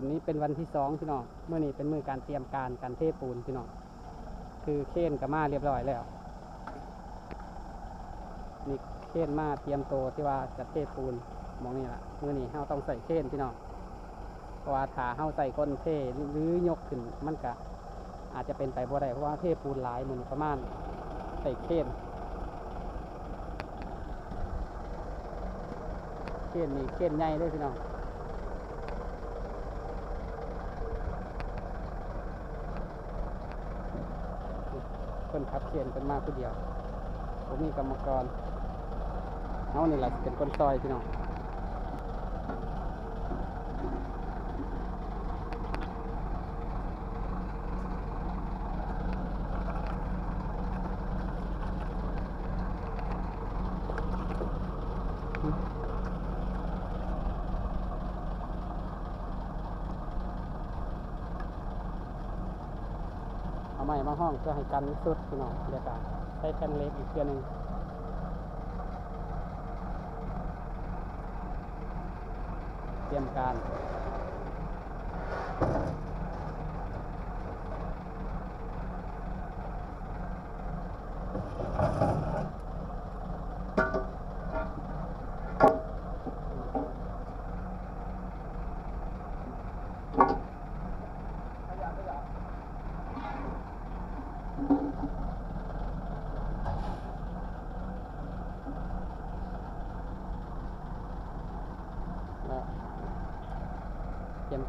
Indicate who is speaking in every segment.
Speaker 1: วันนี้เป็นวันที่สองพี่น้องเมื่อนี้เป็นมือการเตรียมการการเทปูนพี่น้องคือเคนกับมาเรียบร้อยแล้วนี่เคนมาเตรียมโตที่ว่าจะเทปูนมองนี่ละเมื่อนี้เฮาต้องใส่เคนพี่น้องเพราะว่าถาเฮาใส่ก้นเทหรือยกขึ้นมันก็อาจจะเป็นไปบ่ได้เพราะว่าเทปูนหลายหมือนี้ประมาณใส่เคนเคนนี่เคนใหญ่เลยพี่น้อง คนขับเขียนเป็นมากผู้เดียวผมมีกรรมกรเขานี่แหละเป็นคนซอยพี่น้อง ไม้มาห้องเพื่อให้กันสุดพี่น้องเดี๋ยวกันใช้แผ่นเล็กอีกเพื่อหนึงเตรียมการ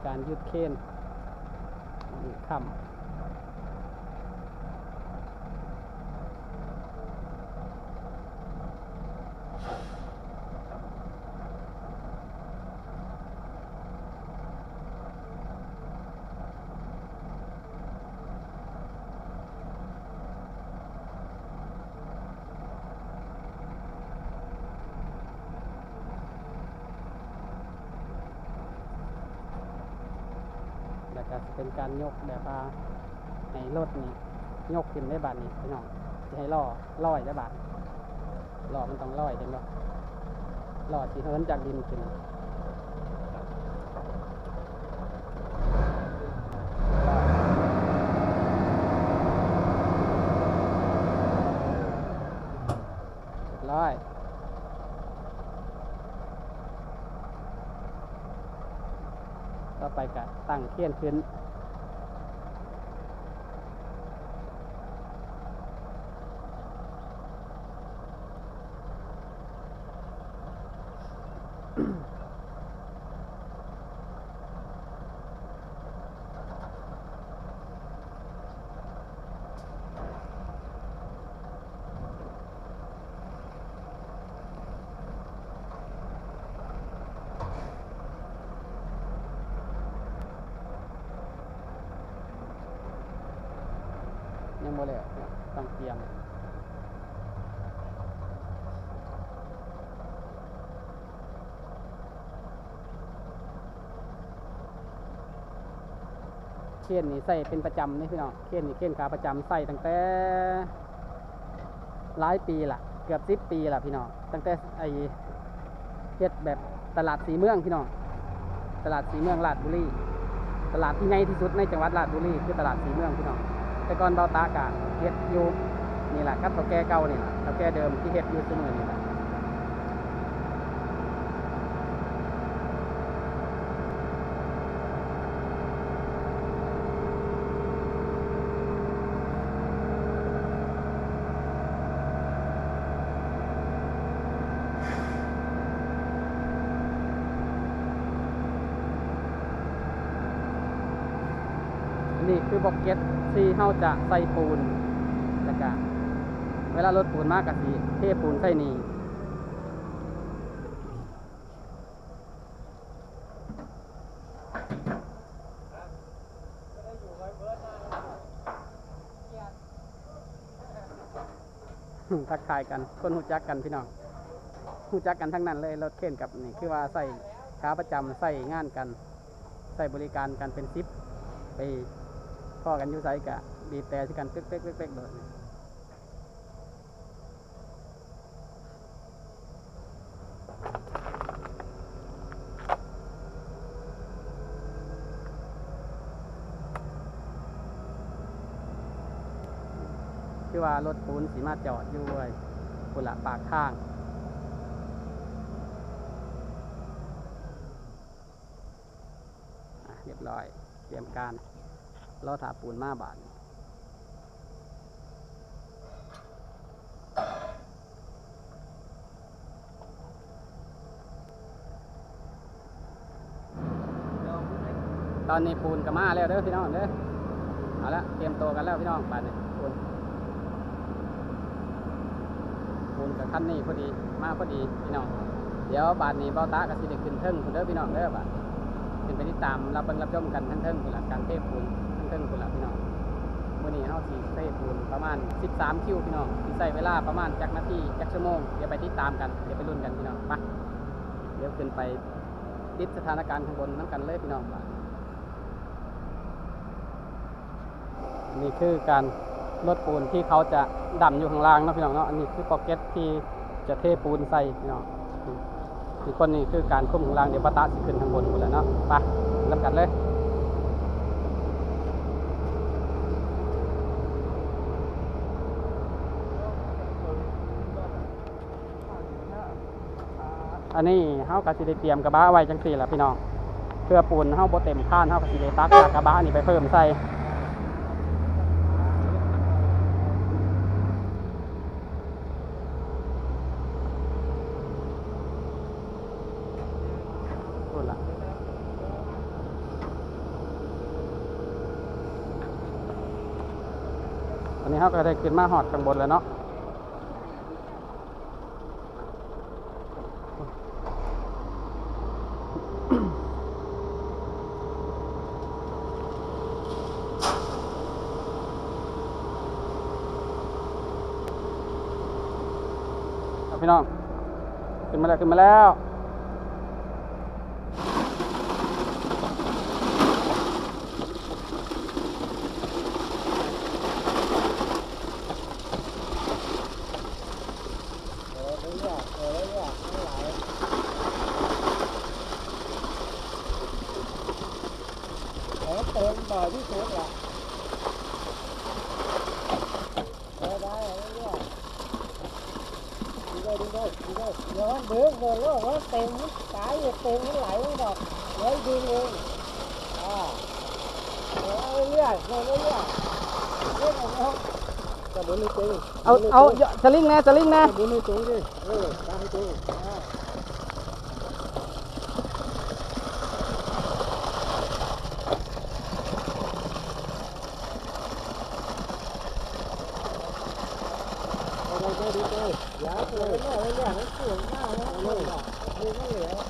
Speaker 1: การยืดเค้นยืดค่ำ เป็นการยกแบบว่าให้รถนี่ยกขึ้นได้บาทนี้พี่น้องจะให้ล่อลอยได้บาทล่อมันต้องลอยเห็นบ่ล่อที่เฮินจากดินขึ้นร้อยต่อไปก็ตั้งเขียนขึ้น ยังบ่แล้ว ต้องเตรียมเขียนนี่ใส่เป็นประจำนี่พี่น้องเขียนนี่เขียนขาประจำใส่ตั้งแต่หลายปีละเกือบสิบปีละพี่น้องตั้งแต่ไอเฮ็ดแบบตลาดสีเมืองพี่น้องตลาดสีเมืองลาดบุรีตลาดที่ใหญ่ที่สุดในจังหวัดลาดบุรีคือตลาดสีเมืองพี่น้อง แต่ก่อนเบาตากะเฮ็ดอยู่นี่แหละครับเฒ่าแก่เก่านี่แหละเฒ่าแก่เดิมที่เฮ็ดอยู่เสมอนี่แหละนนี้คือบอกเก็ต ที่เฮาจะใส่ปูนแล้วก็เวลารถปูนมากกะสิเทปูนใส่นี่ทักทายกันคนหูจักกันพี่น้องหูจักกันทั้งนั้นเลยรถเข็นกับนี่คือว่าใส่ขาประจำใส่งานกัน ใส่บริการกันเป็นซิปไป่อกันอยู่ไซกะบีแต่สิกันเป๊กเป๊กเป๊กเป๊กเบิดคือว่ารถปูนสีมาจอดอยู่เวยคุณละปากข้างเรียบร้อย เตรียมการ เรอถาปูนมาบาทตอนนี้ปูนก็มาแล้วเด้อพี่น้องเด้อเอาละเตรียมตัวกันแล้วพี่น้องบาดนี้ปูนปูนกับขั้นนี้พอดีมาพอดีพี่น้องเดี๋ยวบาดนี้เบ้าตากับสิเด็กขึ้นเทิงคุณเด้อพี่น้องเด้อบาดขึ้นไปติดตามรับเบิ่งรับชมกันทั้งเทิงคุณละการเทปูน เทิงคุณละพี่น้องมื่อนี้เฮาสิเทปูนประมาณ 13 คิวพี่น้องสิใช้เวลาประมาณจักนาทีจักชั่วโมง เดี๋ยวไปติดตามกัน เดี๋ยวไปลุ้นกันพี่น้องไปเดี๋ยวขึ้นไปติดสถานการณ์ข้างบนน้ำกันเลยพี่น้องนี่คือการลดปูนที่เขาจะดำอยู่ข้างล่างนะพี่น้องเนาะ อันนี้คือพ็อกเก็ตที่จะเทปูนใส่พี่น้องอีกคนนี้คือการคุมข้างล่างเดี๋ยวปะตะสิขึ้นข้างบนหมดแล้วเนาะ ไปริ่มกันเลย อันนี้เฮาก็สิได้เตรียมกระบะไว้จังสี่แหละพี่น้องเพื่อปูนเฮาบ่เต็มข้านเฮาก็สิได้ตักจากกระบะนี่ไปเพิ่มใส่นู่นล่ะอันนี้เขาก็ได้ขึ้นมาหอดข้างบนแล้วเนาะ พี่น้อง ขึ้นมาแล้วขึ้นมาแล้ว
Speaker 2: เติมบ่อที่สุดละเออได้เอาเรื่อยๆดีด้วยดีด้วยดีด้วย เดี๋ยวมันเดือดเลยว่าว่าเต็มสายอยู่เต็มไหลไม่ดอกเลี้ยดีเองอ่าเอาเรื่อยเอาเรื่อยเรื่อยเอาจะบุญไม่ตึง
Speaker 1: เอาเอาสลิงแน่สลิงนะ
Speaker 2: บุญไม่ตึงดิเออตามให้ตึงอ่าเอาเลยเอาเลยเอาเลยอย่าเปิดเลยเอาเลยมันเสียงหน้าแล้วเอาเลยเอาเลยเอาเลย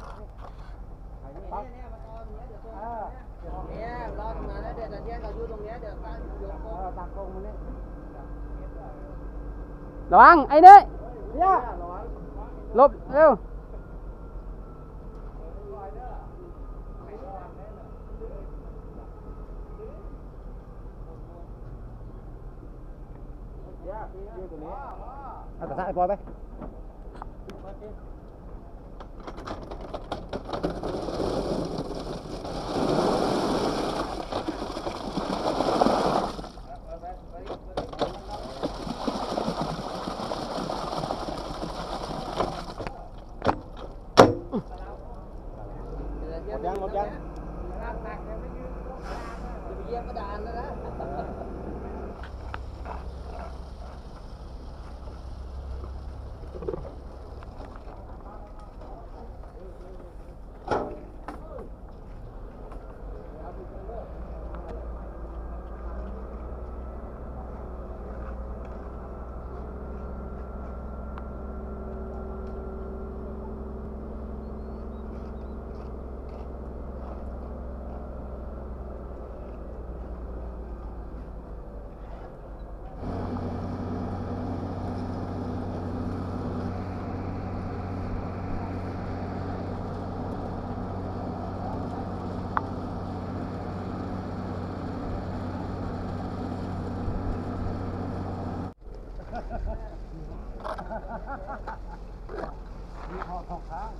Speaker 2: เอาดิแบ่งกันคนละขวดน้ำแดง น้ำแดงวะอยู่ข้างนอกเอาอยู่ข้างกระบะนะไปเนี่ยมานี่เดี๋ยวไปนี่ตรงนี้ไปนี่ปั๊บเนี่ยมาตอนนี้เดี๋ยวตรงนี้เนี่ยรอตรงนั้นแล้วเดี๋ยวตะเทียนเราอยู่ตรงนี้เดี๋ยวตั้งยกโค้งตั้งโค้งมาเนี่ย
Speaker 1: ระวัง ไอ้เน้ย
Speaker 2: เนี่ย
Speaker 1: หลบ เร็ว
Speaker 2: เอากระทะไอ้ปอยไป มี
Speaker 3: พ
Speaker 2: อทองค้าง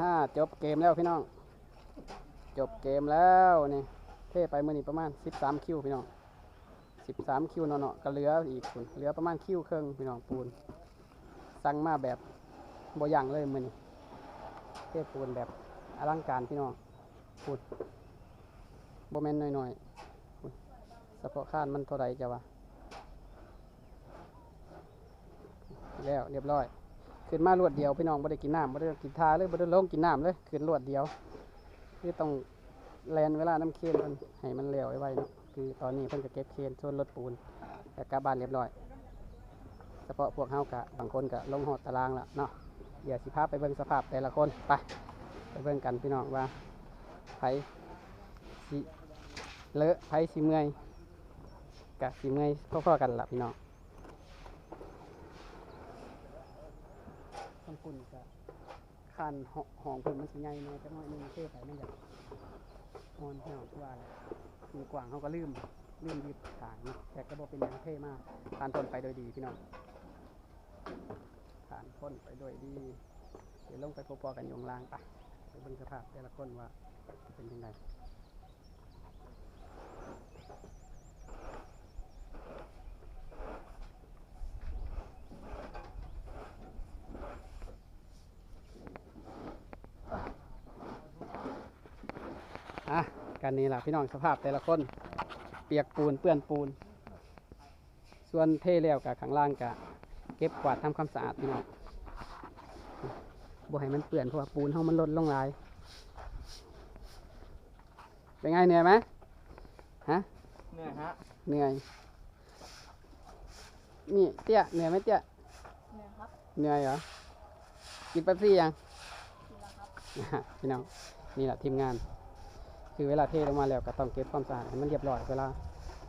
Speaker 1: ฮ่าจบเกมแล้วพี่น้อง จบเกมแล้วนี่เทไปมื่อนี้ประมาณ 13 คิวพี่น้อง 13 คิวเนาะๆก็เหลืออีกคุณเหลือประมาณคิวครึ่งพี่น้องปูน สั่งมาแบบบ่ย่างเลยมื่อนี้เทปูนแบบอลังการพี่น้องปูนโบแม่นน้อยๆปูนเพาะข้านมันเท่าไรจะวะแล้วเรียบร้อย ขึ้นมารวดเดียวพี่น้องบ่ได้กินน้ำบ่ได้กินทาเลยบ่ได้ลงกินน้ำเลยขึ้นรวดเดียวคือต้องแลนเวลาน้ำเค็มมันให้มันเหลวไว้ๆเนาะคือตอนนี้เพิ่นก็เก็บเคนชนรถปูนแต่กลับบ้านเรียบร้อยเฉพาะพวกเฮากะบางคนก็ลงหอดตารางล้วเนาะเดี๋ยวสิพาไปเบิ่งสภาพแต่ละคนไปไปเบิ่งกันพี่น้องว่าไผสิเลอะไผสิเมื่อยกะสิเมื่อยพอๆกันละพี่น้อง ต้องปุ่นกะคันห้องปุ่นมันสิใหญ่แหน่จักหน่อยหนึงเทไปมันอยากอ่อนพี่น้องคือว่าแหละมีกว้างเขาก็ลืมลืมยึดทานะแต่ก็บ่เป็นยังเท่มากผ่านพ้นไปโดยดีพี่น้องผ่านพ้นไปโดยดี เดี๋ยวลงไปพบๆกันยงลางไปไปเบิ่งสภาพแต่ละคนว่าเป็นยังไงอะ กันนี้ล่ะพี่น้องสภาพแต่ละคน เปียกปูนเปื้อนปูน ส่วนเทแล้วกับข้างล่างกะเก็บกวาดทำความสะอาดพี่น้องบ่ให้มันเปื่อนเพราะว่าปูนเฮามันลดลงหลาย เป็นไงเหนื่อยไหมฮะ
Speaker 2: เหนื่อยฮะ
Speaker 1: เหนื่อย นี่เตี้ยเหนื่อยไหมเตี้ย
Speaker 3: เนี่ยครับ
Speaker 1: เหนื่อยเหรอกินแป๊บซี่ยัง
Speaker 3: กินแล้วครับ
Speaker 1: พี่น้องนี่แหละทีมงาน คือเวลาเทลงมาแล้วก็ต้องเก็บความสะอาดให้มันเรียบร้อยเวลา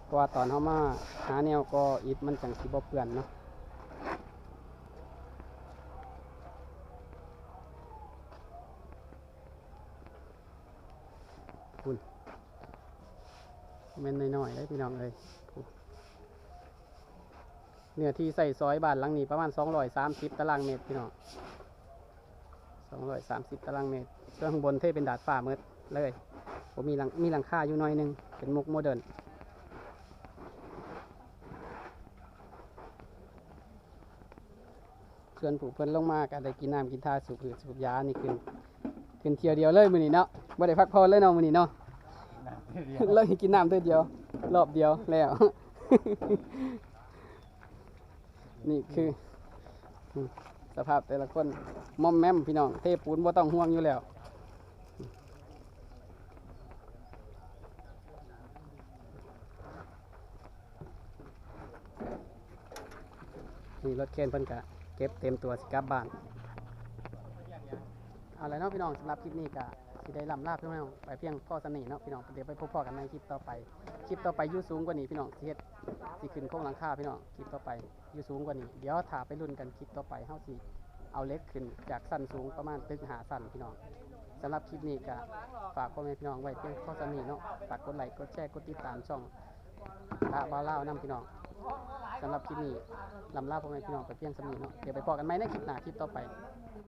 Speaker 1: เพราะว่าตอนเฮามาหาแนวก็อิฐมันจังสิบ่เปื่อนเนาะคุณเม็นน้อยๆเลยพี่น้องเลยเนื้อที่ใส่ซอยบ้านหลังนี้ประมาณ 230 ตารางเมตรพี่น้อง230 ตารางเมตรส่วนข้างบนเทเป็นดาดฟ้าเมดเลย ผมมีหลังมีหลังคาอยู่หน้อยหนึงเป็นมุกโมเดิร์นส่วนผู้เพิ่นลงมาก็ได้กินน้ำกินท่าสูบผืดสูบยานี่ขึ้นขึ้นเที่ยวเดียวเลยมื้อนี้เนาะบ่ได้พักผ่อนเลยเนาะมื้อนี้เนาะเลิกกินน้ำเท่าเดียว รอบเดียวแล้ว นี่คืออืมสภาพแต่ละคนมอมแมมพี่น้องเทปูนบ่ต้องห่วงอยู่แล้ว นี่รถเคนเพิ่นกะเก็บเต็มตัวสิกลับบ้านเอาละเนาะพี่น้องสำหรับคลิปนี้ก็สิได้ลำลาพี่น้องไปเพียงพ่อสนิทเนาะพี่น้องเดี๋ยวไปพบพ่อกันในคลิปต่อไปคลิปต่อไปยูสูงกว่านี้พี่น้องสิเฮ็ดสิขึ้นโค้งหลังคาพี่น้องคลิปต่อไปยูสูงกว่านี้เดี๋ยวถ่าไปรุ่นกันคลิปต่อไปเฮาสิเอาเล็กขึ้นจากสั้นสูงประมาณตึกหาสั้นพี่น้องสำหรับคลิปนี้ก็ฝากพ่อแม่พี่น้องไว้เพียงพ่อสนิทเนาะฝากกดไลค์กดแชร์กดติดตามช่องตาบ้าเล่านํพี่น้อง สำหรับคลิปนี้ลำลาพ่อแม่พี่น้องไปเพียงสำนีเนาะเดี๋ยวไปพอกันไหมในคลิปหน้าคลิปต่อไป